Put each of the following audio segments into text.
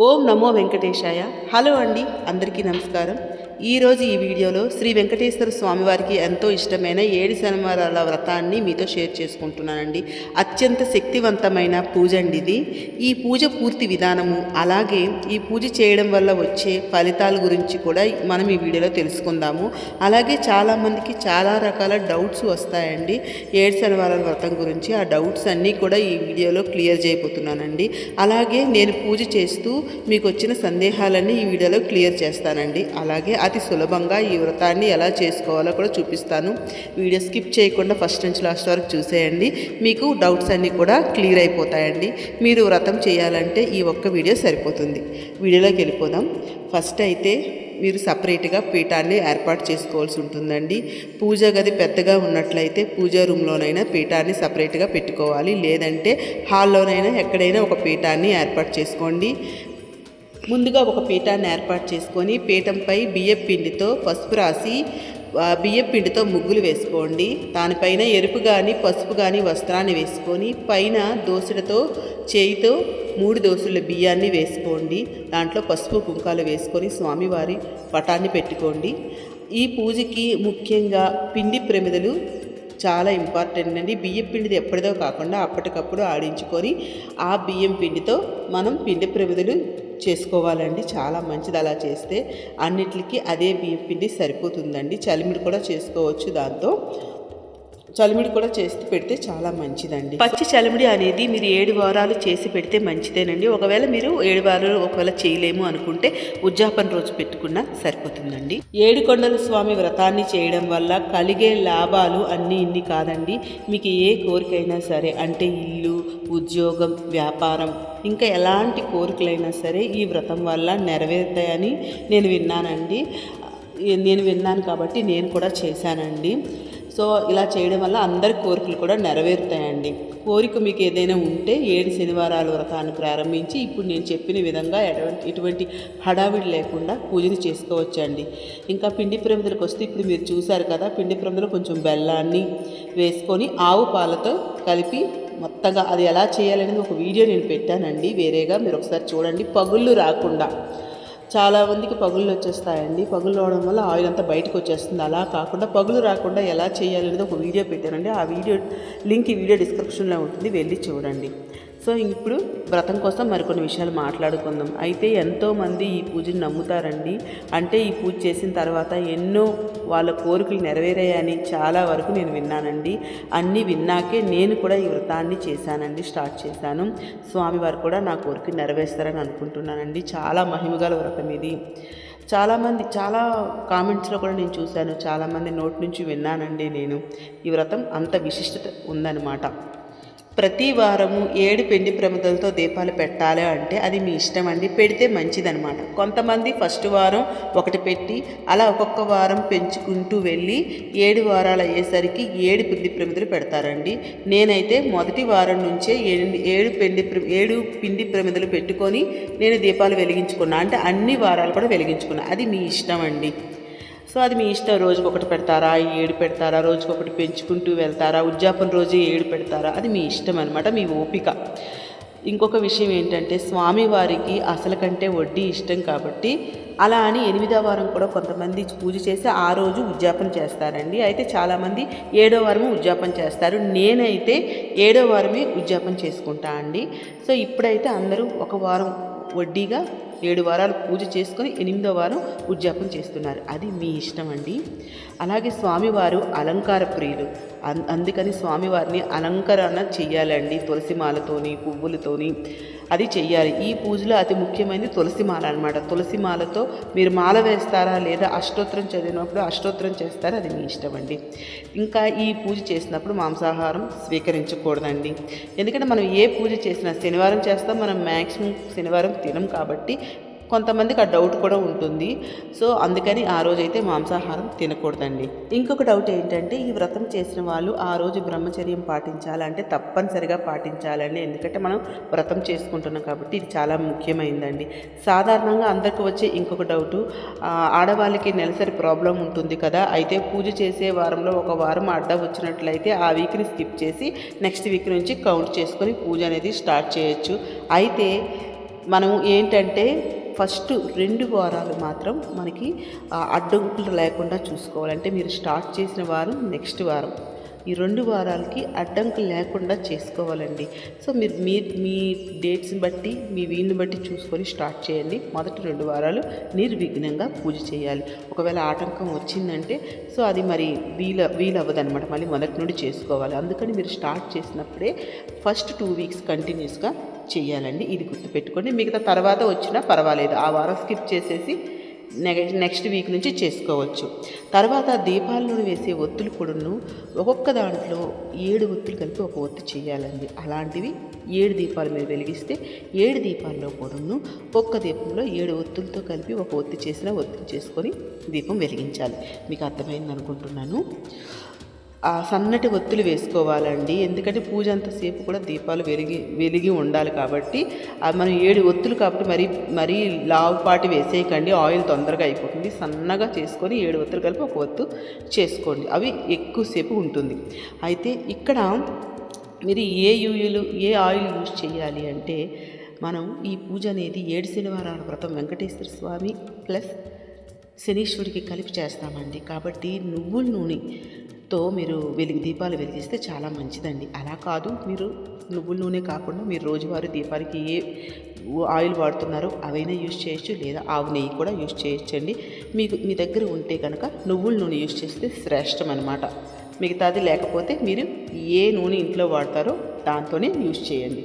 ఓం నమో వెంకటేశాయ. Hello అండి అందరికీ నమస్కారం. ఈరోజు ఈ వీడియోలో శ్రీ వెంకటేశ్వర స్వామివారికి ఎంతో ఇష్టమైన ఏడు శనివారాల వ్రతాన్ని మీతో షేర్ చేసుకుంటున్నానండి. అత్యంత శక్తివంతమైన పూజ అండి ఇది. ఈ పూజ పూర్తి విధానము అలాగే ఈ పూజ చేయడం వల్ల వచ్చే ఫలితాల గురించి కూడా మనం ఈ వీడియోలో తెలుసుకుందాము. అలాగే చాలామందికి చాలా రకాల డౌట్స్ వస్తాయండి. ఏడు శనివారాల వ్రతం గురించి ఆ డౌట్స్ అన్నీ కూడా ఈ వీడియోలో క్లియర్ చేయబోతున్నానండి. అలాగే నేను పూజ చేస్తూ మీకు వచ్చిన సందేహాలన్నీ ఈ వీడియోలో క్లియర్ చేస్తానండి. అలాగే అతి సులభంగా ఈ వ్రతాన్ని ఎలా చేసుకోవాలో కూడా చూపిస్తాను. వీడియో స్కిప్ చేయకుండా ఫస్ట్ నుంచి లాస్ట్ వరకు చూసేయండి. మీకు డౌట్స్ అన్నీ కూడా క్లియర్ అయిపోతాయండి. మీరు వ్రతం చేయాలంటే ఈ ఒక్క వీడియో సరిపోతుంది. వీడియోలోకి వెళ్ళిపోదాం. ఫస్ట్ అయితే మీరు సపరేట్గా పీఠాన్ని ఏర్పాటు చేసుకోవాల్సి ఉంటుందండి. పూజ గది పెద్దగా ఉన్నట్లయితే పూజా రూమ్లోనైనా పీఠాన్ని సపరేట్గా పెట్టుకోవాలి. లేదంటే హాల్లోనైనా ఎక్కడైనా ఒక పీఠాన్ని ఏర్పాటు చేసుకోండి. ముందుగా ఒక పీఠాన్ని ఏర్పాటు చేసుకొని పీఠంపై బియ్యం పిండితో పసుపు రాసి బియ్యం పిండితో ముగ్గులు వేసుకోండి. దానిపైన ఎరుపు కానీ పసుపు కానీ వస్త్రాన్ని వేసుకొని పైన దోశలతో చేయితో మూడు దోశల బియ్యాన్ని వేసుకోండి. దాంట్లో పసుపు కుంకాలు వేసుకొని స్వామివారి పటాన్ని పెట్టుకోండి. ఈ పూజకి ముఖ్యంగా పిండి ప్రమిదలు చాలా ఇంపార్టెంట్ అండి. బియ్యం పిండిది ఎప్పటిదో కాకుండా అప్పటికప్పుడు ఆడించుకొని ఆ బియ్యం పిండితో మనం పిండి ప్రమిదలు చేసుకోవాలండి. చాలా మంచిది అలా చేస్తే. అన్నిటికీ అదే బియ్యం పిండి సరిపోతుందండి. చలిమిడి కూడా చేసుకోవచ్చు దాంతో. చలిమిడి కూడా చేసి పెడితే చాలా మంచిదండి. పచ్చి చలిమిడి అనేది మీరు ఏడు వారాలు చేసి పెడితే మంచిదేనండి. ఒకవేళ మీరు ఏడు వారాలు ఒకవేళ చేయలేము అనుకుంటే ఉజ్జాపన రోజు పెట్టుకున్నా సరిపోతుందండి. ఏడు కొండల స్వామి వ్రతాన్ని చేయడం వల్ల కలిగే లాభాలు అన్నీ ఇన్ని కాదండి. మీకు ఏ కోరికైనా సరే అంటే ఇల్లు ఉద్యోగం వ్యాపారం ఇంకా ఎలాంటి కోరికలైనా సరే ఈ వ్రతం వల్ల నెరవేరుతాయని నేను విన్నానండి. నేను విన్నాను కాబట్టి నేను కూడా చేశానండి. సో ఇలా చేయడం వల్ల అందరి కోరికలు కూడా నెరవేరుతాయండి. కోరిక మీకు ఏదైనా ఉంటే ఏడు శనివారాల వ్రతాన్ని ప్రారంభించి ఇప్పుడు నేను చెప్పిన విధంగా ఎటువంటి ఎటువంటి హడావిడి లేకుండా పూజలు చేసుకోవచ్చండి. ఇంకా పిండి ప్రమిదలకు వస్తే ఇప్పుడు మీరు చూశారు కదా పిండి ప్రమిదలు కొంచెం బెల్లాన్ని వేసుకొని ఆవు పాలతో కలిపి మొత్తంగా అది ఎలా చేయాలనేది ఒక వీడియో నేను పెట్టానండి. వేరేగా మీరు ఒకసారి చూడండి. పగుళ్ళు రాకుండా. చాలామందికి పగుళ్ళు వచ్చేస్తాయండి. పగులు రావడం వల్ల ఆయిల్ అంతా బయటకు వచ్చేస్తుంది. అలా కాకుండా పగులు రాకుండా ఎలా చేయాలనేది ఒక వీడియో పెట్టానండి. ఆ వీడియో లింక్ ఈ వీడియో డిస్క్రిప్షన్లో ఉంటుంది. వెళ్ళి చూడండి. సో ఇప్పుడు వ్రతం కోసం మరికొన్ని విషయాలు మాట్లాడుకుందాం. అయితే ఎంతోమంది ఈ పూజను నమ్ముతారండి. అంటే ఈ పూజ చేసిన తర్వాత ఎన్నో వాళ్ళ కోరికలు నెరవేరాయని చాలా వరకు నేను విన్నానండి. అన్నీ విన్నాకే నేను కూడా ఈ వ్రతాన్ని చేశానండి స్టార్ట్ చేశాను. స్వామివారు కూడా నా కోరిక నెరవేరుస్తారని అనుకుంటున్నానండి. చాలా మహిమగల వ్రతం ఇది. చాలామంది చాలా కామెంట్స్లో కూడా నేను చూశాను. చాలామంది నోటి నుంచి విన్నానండి నేను. ఈ వ్రతం అంత విశిష్టత ఉందన్నమాట. ప్రతి వారము ఏడు పిండి ప్రమిదలతో దీపాలు పెట్టాలి అంటే అది మీ ఇష్టం అండి. పెడితే మంచిదనమాట కొంతమంది ఫస్ట్ వారం ఒకటి పెట్టి అలా ఒక్కొక్క వారం పెంచుకుంటూ వెళ్ళి ఏడు వారాలు అయ్యేసరికి ఏడు పిండి ప్రమిదలు పెడతారండి. నేనైతే మొదటి వారం నుంచే ఏడు పిండి ఏడు పిండి ప్రమిదలు పెట్టుకొని నేను దీపాలు వెలిగించుకున్నా. అంటే అన్ని వారాలు కూడా వెలిగించుకున్నా. అది మీ ఇష్టం అండి. సో అది మీ ఇష్టం రోజుకి ఒకటి పెడతారా ఏడు పెడతారా రోజుకి ఒకటి పెంచుకుంటూ వెళ్తారా ఉద్యాపన రోజు ఏడు పెడతారా అది మీ ఇష్టం అనమాట మీ ఓపిక. ఇంకొక విషయం ఏంటంటే స్వామివారికి అసలు కంటే వడ్డీ ఇష్టం కాబట్టి అలా అని ఎనిమిదో వారం కూడా కొంతమంది పూజ చేసి ఆ రోజు ఉద్యాపన చేస్తారండి. అయితే చాలామంది ఏడో వారము ఉద్యాపన చేస్తారు. నేనైతే ఏడో వారమే ఉద్యాపన చేసుకుంటా అండి. సో ఇప్పుడైతే అందరూ ఒక వారం వడ్డీగా ఏడు వారాలు పూజ చేసుకొని ఎనిమిదో వారం ఉద్యాపన చేస్తున్నారు. అది మీ ఇష్టం అండి. అలాగే స్వామివారు అలంకార ప్రియులు. అన్- అందుకని స్వామివారిని అలంకరణ చెయ్యాలండి. తులసి మాలతోని పువ్వులతోని అది చెయ్యాలి. ఈ పూజలో అతి ముఖ్యమైనది తులసి మాల అనమాట తులసి మాలతో మీరు మాల వేస్తారా లేదా అష్టోత్తరం చదివినప్పుడు అష్టోత్తరం చేస్తారా? అది మీ ఇష్టం అండి. ఇంకా ఈ పూజ చేసినప్పుడు మాంసాహారం స్వీకరించకూడదండి. ఎందుకంటే మనం ఏ పూజ చేసినా శనివారం చేస్తాం. మనం మ్యాక్సిమం శనివారం తినం కాబట్టి కొంతమందికి ఆ డౌట్ కూడా ఉంటుంది. సో అందుకని ఆ రోజైతే మాంసాహారం తినకూడదండి. ఇంకొక డౌట్ ఏంటంటే ఈ వ్రతం చేసిన వాళ్ళు ఆ రోజు బ్రహ్మచర్యం పాటించాలంటే తప్పనిసరిగా పాటించాలండి. ఎందుకంటే మనం వ్రతం చేసుకుంటున్నాం కాబట్టి ఇది చాలా ముఖ్యమైందండి. సాధారణంగా అందరికి వచ్చే ఇంకొక డౌటు ఆడవాళ్ళకి నెలసరి ప్రాబ్లం ఉంటుంది కదా. అయితే పూజ చేసే వారంలో ఒక వారం అడ్డ వచ్చినట్లయితే ఆ వీక్ని స్కిప్ చేసి నెక్స్ట్ వీక్ నుంచి కౌంట్ చేసుకొని పూజ అనేది స్టార్ట్ చేయొచ్చు. అయితే మనం ఏంటంటే ఫస్ట్ రెండు వారాలు మాత్రం మనకి అడ్డంకులు లేకుండా చూసుకోవాలంటే మీరు స్టార్ట్ చేసిన వారం నెక్స్ట్ వారం. ఈ రెండు వారాలకి అడ్డంకులు లేకుండా చేసుకోవాలండి. సో మీరు మీ మీ డేట్స్ని బట్టి మీ వీలుని బట్టి చూసుకొని స్టార్ట్ చేయండి. మొదటి రెండు వారాలు నిర్విఘ్నంగా పూజ చేయాలి. ఒకవేళ ఆటంకం వచ్చిందంటే సో అది మరి వీలు వీలు అవ్వదనమాట మళ్ళీ మొదటి నుండి చేసుకోవాలి. అందుకని మీరు స్టార్ట్ చేసినప్పుడే ఫస్ట్ టూ వీక్స్ కంటిన్యూస్గా చేయాలండి ఇది గుర్తుపెట్టుకోండి. మిగతా తర్వాత వచ్చినా పర్వాలేదు. ఆ వారం స్కిప్ చేసేసి నెక్స్ట్ నెక్స్ట్ వీక్ నుంచి చేసుకోవచ్చు. తర్వాత దీపాల్లో వేసే ఒత్తులు కూడాను ఒక్కొక్క దాంట్లో ఏడు ఒత్తులు కలిపి ఒక ఒత్తి చేయాలండి. అలాంటివి ఏడు దీపాలు మీరు వెలిగిస్తే ఏడు దీపాల్లో కూడాను ఒక్క దీపంలో ఏడు ఒత్తులతో కలిపి ఒక ఒత్తి చేసిన ఒత్తులు చేసుకొని దీపం వెలిగించాలి. మీకు అర్థమైంది అనుకుంటున్నాను ఆ సన్నటి ఒత్తులు వేసుకోవాలండి. ఎందుకంటే పూజ అంతసేపు కూడా దీపాలు వెలిగి వెలిగి ఉండాలి కాబట్టి మనం ఏడు ఒత్తులు కాబట్టి మరీ మరీ లావుపాటి వేసేయకండి. ఆయిల్ తొందరగా అయిపోతుంది. సన్నగా చేసుకొని ఏడు ఒత్తులు కలిపి ఒక ఒత్తు చేసుకోండి. అవి ఎక్కువసేపు ఉంటుంది. అయితే ఇక్కడ మీరు ఏ యూయులు ఏ ఆయిల్ యూజ్ చేయాలి అంటే మనం ఈ పూజ అనేది ఏడు శనివారాల వ్రతం వెంకటేశ్వర స్వామి ప్లస్ శనీశ్వరికి కలిపి చేస్తామండి. కాబట్టి నువ్వుల నూనె తో మీరు వెలిగి దీపాలు వెలిగిస్తే చాలా మంచిదండి. అలా కాదు మీరు నువ్వుల నూనె కాకుండా మీరు రోజువారీ దీపానికి ఏ ఆయిల్ వాడుతున్నారో అవైనా యూజ్ చేయొచ్చు లేదా ఆవు నెయ్యి కూడా యూజ్ చేయొచ్చండి. మీకు మీ దగ్గర ఉంటే కనుక నువ్వుల నూనె యూజ్ చేస్తే శ్రేష్టం అనమాట మిగతాది లేకపోతే మీరు ఏ నూనె ఇంట్లో వాడతారో దాంతోనే యూజ్ చేయండి.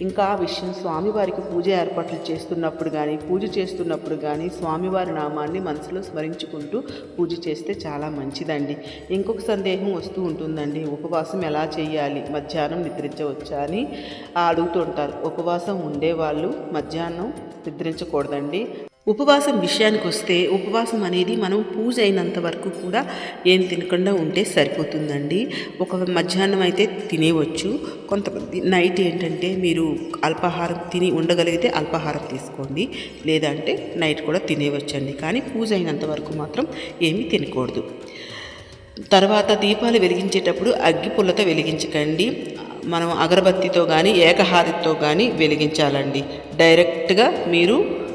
ఇంకా ఆ విషయం స్వామివారికి పూజ ఏర్పాట్లు చేస్తున్నప్పుడు కానీ పూజ చేస్తున్నప్పుడు కానీ స్వామివారి నామాన్ని మనసులో స్మరించుకుంటూ పూజ చేస్తే చాలా మంచిదండి. ఇంకొక సందేహం వస్తూ ఉంటుందండి. ఉపవాసం ఎలా చేయాలి? మధ్యాహ్నం నిద్రించవచ్చా అని అడుగుతుంటారు. ఉపవాసం ఉండేవాళ్ళు మధ్యాహ్నం నిద్రించకూడదండి. ఉపవాసం విషయానికి వస్తే ఉపవాసం అనేది మనం పూజ అయినంత వరకు కూడా ఏం తినకుండా ఉంటే సరిపోతుందండి. ఒక మధ్యాహ్నం అయితే తినేవచ్చు. కొంతమంది నైట్ ఏంటంటే మీరు అల్పాహారం తిని ఉండగలిగితే అల్పాహారం తీసుకోండి. లేదంటే నైట్ కూడా తినేవచ్చండి. కానీ పూజ అయినంత వరకు మాత్రం ఏమీ తినకూడదు. తర్వాత దీపాలు వెలిగించేటప్పుడు అగ్గి పుల్లతో వెలిగించకండి. మనం అగరబత్తితో కానీ ఏకహారతితో కానీ వెలిగించాలండి. డైరెక్ట్గా మీరు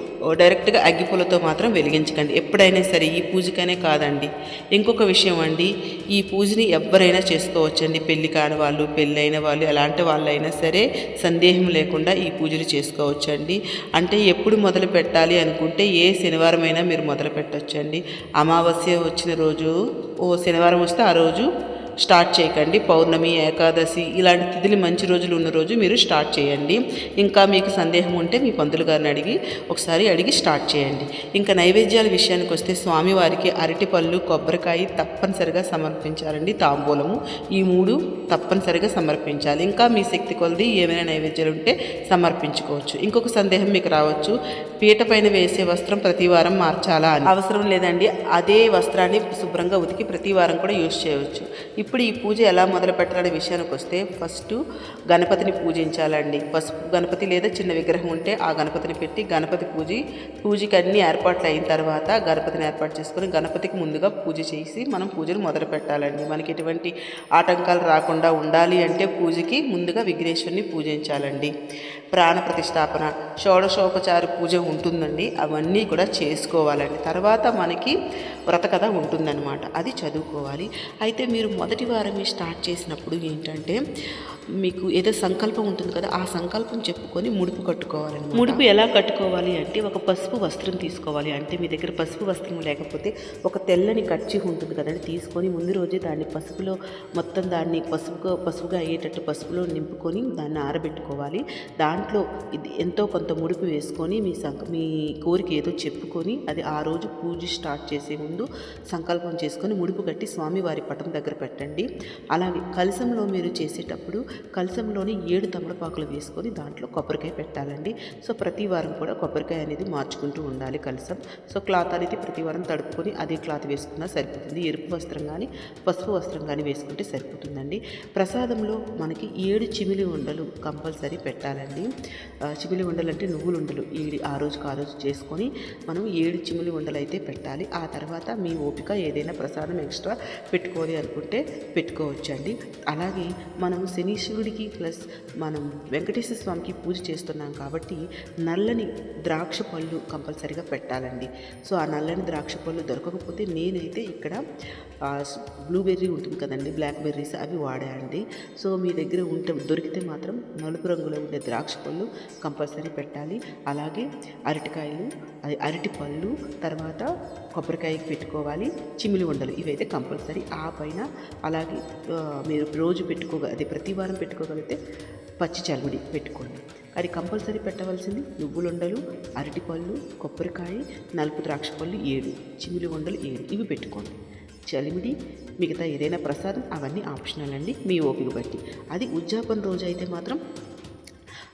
డైరెక్ట్గా అగ్గిపూలతో మాత్రం వెలిగించకండి. ఎప్పుడైనా సరే ఈ పూజకనే కాదండి. ఇంకొక విషయం అండి ఈ పూజని ఎవరైనా చేసుకోవచ్చండి. పెళ్ళి కాని వాళ్ళు పెళ్ళైన వాళ్ళు ఎలాంటి వాళ్ళైనా సరే సందేహం లేకుండా ఈ పూజలు చేసుకోవచ్చండి. అంటే ఎప్పుడు మొదలు పెట్టాలి అనుకుంటే ఏ శనివారం అయినా మీరు మొదలు పెట్టచ్చండి. అమావాస్య వచ్చిన రోజు ఓ శనివారం వస్తే ఆ రోజు స్టార్ట్ చేయకండి. పౌర్ణమి ఏకాదశి ఇలాంటి తిథులు మంచి రోజులు ఉన్న రోజు మీరు స్టార్ట్ చేయండి. ఇంకా మీకు సందేహం ఉంటే మీ పంతులు గారిని అడిగి ఒకసారి అడిగి స్టార్ట్ చేయండి. ఇంకా నైవేద్యాల విషయానికి వస్తే స్వామివారికి అరటిపళ్ళు కొబ్బరికాయ తప్పనిసరిగా సమర్పించాలండి. తాంబూలము ఈ మూడు తప్పనిసరిగా సమర్పించాలి. ఇంకా మీ శక్తి కొలది ఏమైనా నైవేద్యాలు ఉంటే సమర్పించుకోవచ్చు. ఇంకొక సందేహం మీకు రావచ్చు. పీట పైన వేసే వస్త్రం ప్రతి వారం మార్చాలా అని. అవసరం లేదండి. అదే వస్త్రాన్ని శుభ్రంగా ఉతికి ప్రతి వారం కూడా యూజ్ చేయవచ్చు. ఇప్పుడు ఈ పూజ ఎలా మొదలు పెట్టాలనే విషయానికి వస్తే ఫస్ట్ గణపతిని పూజించాలండి. పసుపు గణపతి లేదా చిన్న విగ్రహం ఉంటే ఆ గణపతిని పెట్టి గణపతి పూజ పూజకి అన్ని ఏర్పాట్లు అయిన తర్వాత గణపతిని ఏర్పాటు చేసుకొని గణపతికి ముందుగా పూజ చేసి మనం పూజను మొదలు పెట్టాలండి మనకి ఎటువంటి ఆటంకాలు రాకుండా ఉండాలి అంటే పూజకి ముందుగా విఘ్నేశ్వరిని పూజించాలండి. ప్రాణ ప్రతిష్టాపన షోడశోపచార పూజ ఉంటుందండి. అవన్నీ కూడా చేసుకోవాలండి. తర్వాత మనకి వ్రత కథ ఉంటుందన్నమాట. అది చదువుకోవాలి. అయితే మీరు మొదటి వారమే స్టార్ట్ చేసినప్పుడు ఏంటంటే మీకు ఏదో సంకల్పం ఉంటుంది కదా ఆ సంకల్పం చెప్పుకొని ముడుపు కట్టుకోవాలండి ముడుపు ఎలా కట్టుకోవాలి అంటే ఒక పసుపు వస్త్రం తీసుకోవాలి. అంటే మీ దగ్గర పసుపు వస్త్రం లేకపోతే ఒక తెల్లని కచ్చి ఉంటుంది కదండి తీసుకొని ముందు రోజే దాన్ని పసుపులో మొత్తం దాన్ని పసుపుగా పసుపుగా అయ్యేటట్టు పసుపులో నింపుకొని దాన్ని ఆరబెట్టుకోవాలి. దాంట్లో ఇది ఎంతో కొంత ముడుపు వేసుకొని మీ సంక మీ కోరిక ఏదో చెప్పుకొని అది ఆ రోజు పూజ స్టార్ట్ చేసే ముందు సంకల్పం చేసుకొని ముడుపు కట్టి స్వామివారి పటం దగ్గర పెట్టండి. అలాగే కలసంలో మీరు చేసేటప్పుడు కలశంలోని ఏడు తమలపాకులు వేసుకొని దాంట్లో కొబ్బరికాయ పెట్టాలండి. సో ప్రతి వారం కూడా కొబ్బరికాయ అనేది మార్చుకుంటూ ఉండాలి కలసం సో క్లాత్ అనేది ప్రతి వారం తడుపుకొని అదే క్లాత్ వేసుకున్నా సరిపోతుంది. ఎరుపు వస్త్రం కానీ పసుపు వస్త్రం కానీ వేసుకుంటే సరిపోతుందండి. ప్రసాదంలో మనకి ఏడు చిమిలి ఉండలు కంపల్సరీ పెట్టాలండి. చిమిలి ఉండలు అంటే నువ్వులు ఉండలు. ఈ ఆ రోజుకు ఆ రోజు చేసుకొని మనం ఏడు చిమిలి ఉండలు అయితే పెట్టాలి. ఆ తర్వాత మీ ఓపిక ఏదైనా ప్రసాదం ఎక్స్ట్రా పెట్టుకోవాలి అనుకుంటే పెట్టుకోవచ్చండి. అలాగే మనం శనీశ్వరుడికి ప్లస్ మనం వెంకటేశ్వర స్వామికి పూజ చేస్తున్నాం కాబట్టి నల్లని ద్రాక్ష పళ్ళు కంపల్సరీగా పెట్టాలండి. సో ఆ నల్లని ద్రాక్ష పళ్ళు దొరకకపోతే నేనైతే ఇక్కడ బ్లూబెర్రీ ఉంటుంది కదండి బ్లాక్ బెర్రీస్ అవి వాడాయండి సో మీ దగ్గర ఉంటే దొరికితే మాత్రం నలుపు రంగులో ఉండే ద్రాక్ష పళ్ళు కంపల్సరీ పెట్టాలి. అలాగే అరటికాయలు అది అరటి పళ్ళు తర్వాత కొబ్బరికాయకి పెట్టుకోవాలి. చిమిలి ఉండలు ఇవైతే కంపల్సరీ. ఆ పైన అలాగే మీరు రోజు పెట్టుకోగ అదే ప్రతి వారం పెట్టుకోగలిగితే పచ్చి చలిమిడి పెట్టుకోండి. అది కంపల్సరీ పెట్టవలసింది నువ్వులుండలు అరటిపళ్ళు కొబ్బరికాయ నలుపు ద్రాక్ష పళ్ళు ఏడు చిమిలి ఉండలు ఏడు ఇవి పెట్టుకోండి. చలిమిడి మిగతా ఏదైనా ప్రసాదం అవన్నీ ఆప్షనల్ అండి. మీ ఓపిక బట్టి. అది ఉద్యాపన రోజు అయితే మాత్రం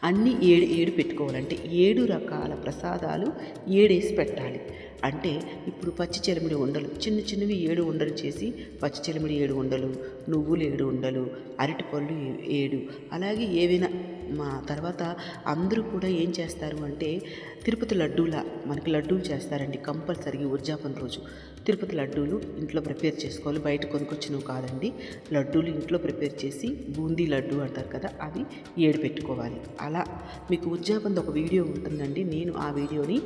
అన్ని ఏడు ఏడు పెట్టుకోవాలంటే ఏడు రకాల ప్రసాదాలు ఏడేసి పెట్టాలి. అంటే ఇప్పుడు పచ్చి చెలిమిడి ఉండలు చిన్న చిన్నవి ఏడు ఉండలు చేసి పచ్చి చెలిమిడి ఏడు ఉండలు నువ్వులు ఏడు ఉండలు. అరటిపళ్ళు ఏ- ఏడు. అలాగే ఏవైనా మా తర్వాత అందరూ కూడా ఏం చేస్తారు అంటే తిరుపతి లడ్డూలా మనకి లడ్డూలు చేస్తారండి కంపల్సరీగా ఉద్యాపన రోజు. తిరుపతి లడ్డూలు ఇంట్లో ప్రిపేర్ చేసుకోవాలి. బయట కొనుక్కొచ్చినవి కాదండి. లడ్డూలు ఇంట్లో ప్రిపేర్ చేసి బూందీ లడ్డు అంటారు కదా అవి ఏడు పెట్టుకోవాలి. అలా మీకు ఉద్యాపన ఒక వీడియో ఉంటుందండి. నేను ఆ వీడియోని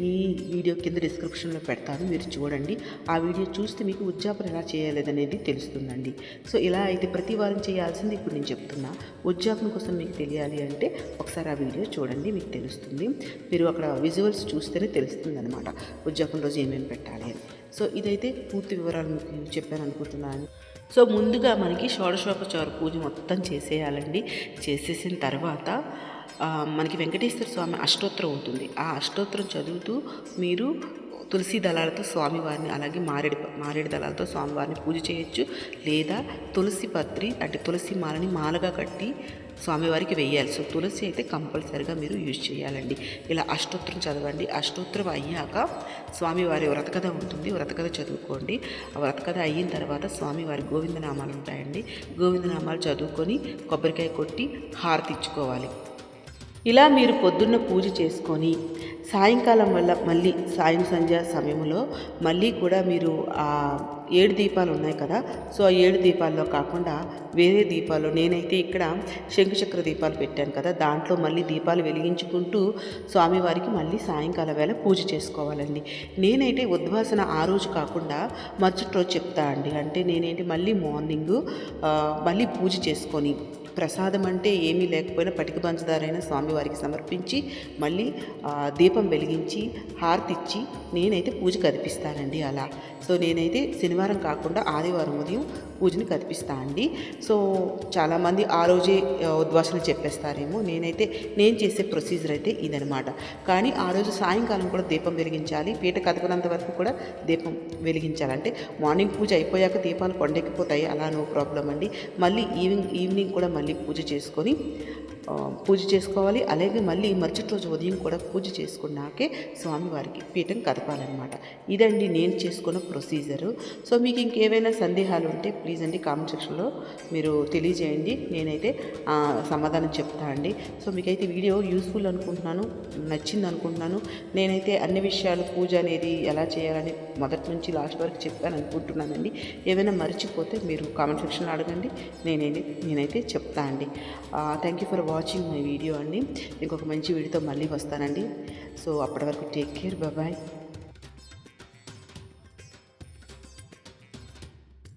ఈ వీడియో కింద డిస్క్రిప్షన్లో పెడతాను. మీరు చూడండి. ఆ వీడియో చూస్తే మీకు ఉద్యాపన ఎలా చేయాలనేది తెలుస్తుందండి. సో ఇలా అయితే ప్రతి వారం చేయాల్సింది ఇప్పుడు నేను చెప్తున్నా. ఉద్యాపన కోసం మీకు తెలియాలి అంటే ఒకసారి ఆ వీడియో చూడండి మీకు తెలుస్తుంది. మీరు అక్కడ విజువల్స్ చూస్తేనే తెలుస్తుంది అనమాట ఉద్యాపన రోజు ఏమేమి పెట్టాలి అని. సో ఇదైతే పూర్తి వివరాలు మీకు చెప్పాను అనుకుంటున్నాను. సో ముందుగా మనకి షోడశోపచార పూజ మొత్తం చేసేయాలండి. చేసేసిన తర్వాత మనకి వెంకటేశ్వర స్వామి అష్టోత్తరం ఉంటుంది. ఆ అష్టోత్తరం చదువుతూ మీరు తులసి దళాలతో స్వామివారిని అలాగే మారేడు మారేడు దళాలతో స్వామివారిని పూజ చేయొచ్చు. లేదా తులసి పత్రి అంటే తులసి మాలని మాలగా కట్టి స్వామివారికి వెయ్యాలి సో తులసి అయితే కంపల్సరిగా మీరు యూజ్ చేయాలండి. ఇలా అష్టోత్తరం చదవండి. అష్టోత్తరం అయ్యాక స్వామివారి వ్రతకథ ఉంటుంది. వ్రతకథ చదువుకోండి. ఆ వ్రతకథ అయిన తర్వాత స్వామివారి గోవిందనామాలు ఉంటాయండి. గోవిందనామాలు చదువుకొని కొబ్బరికాయ కొట్టి హారతి ఇచ్చుకోవాలి. ఇలా మీరు పొద్దున్న పూజ చేసుకొని సాయంకాలం వల్ల మళ్ళీ సాయం సంధ్య సమయంలో మళ్ళీ కూడా మీరు ఆ ఏడు దీపాలు ఉన్నాయి కదా సో ఆ ఏడు దీపాల్లో కాకుండా వేరే దీపాలు నేనైతే ఇక్కడ శంకుచక్ర దీపాలు పెట్టాను కదా దాంట్లో మళ్ళీ దీపాలు వెలిగించుకుంటూ స్వామివారికి మళ్ళీ సాయంకాలం వేళ పూజ చేసుకోవాలండి. నేనైతే ఉద్వాసన ఆ రోజు కాకుండా మరుసటి రోజు చెప్తా అండి. అంటే నేనేంటి మళ్ళీ మార్నింగ్ మళ్ళీ పూజ చేసుకొని ప్రసాదం అంటే ఏమీ లేకపోయినా పటిక పంచదారైన స్వామివారికి సమర్పించి మళ్ళీ దీపం వెలిగించి హారతి ఇచ్చి నేనైతే పూజ కదిపిస్తానండి అలా. సో నేనైతే శనివారం కాకుండా ఆదివారం ఉదయం పూజని కదిపిస్తా అండి. సో చాలామంది ఆ రోజే ఉద్వాసన చెప్పేస్తారేమో. నేనైతే నేను చేసే ప్రొసీజర్ అయితే ఇదనమాట. కానీ ఆ రోజు సాయంకాలం కూడా దీపం వెలిగించాలి. పీట కదపనంత వరకు కూడా దీపం వెలిగించాలంటే మార్నింగ్ పూజ అయిపోయాక దీపాలు కొండెక్కిపోతాయి. అలా నో ప్రాబ్లం అండి. మళ్ళీ ఈవినింగ్ ఈవినింగ్ కూడా మళ్ళీ పూజ చేసుకొని పూజ చేసుకోవాలి. అలాగే మళ్ళీ మరుసటి రోజు ఉదయం కూడా పూజ చేసుకున్నాకే స్వామివారికి పీఠం కదపాలన్నమాట. ఇదండి నేను చేసుకున్న ప్రొసీజరు. సో మీకు ఇంకేమైనా సందేహాలు ఉంటే ప్లీజ్ అండి కామెంట్ సెక్షన్లో మీరు తెలియజేయండి. నేనైతే సమాధానం చెప్తా అండి. సో మీకైతే వీడియో యూస్ఫుల్ అనుకుంటున్నాను నచ్చింది అనుకుంటున్నాను నేనైతే అన్ని విషయాలు పూజ అనేది ఎలా చేయాలని మొదటి నుంచి లాస్ట్ వరకు చెప్పాను అనుకుంటున్నానండి. ఏమైనా మర్చిపోతే మీరు కామెంట్ సెక్షన్లో అడగండి. నేనైతే నేనైతే చెప్తా అండి. Thank you for watching my video అండి. ఇంకొక మంచి వీడియోతో మళ్ళీ వస్తానండి. సో అప్పటి వరకు టేక్ కేర్ బాయ్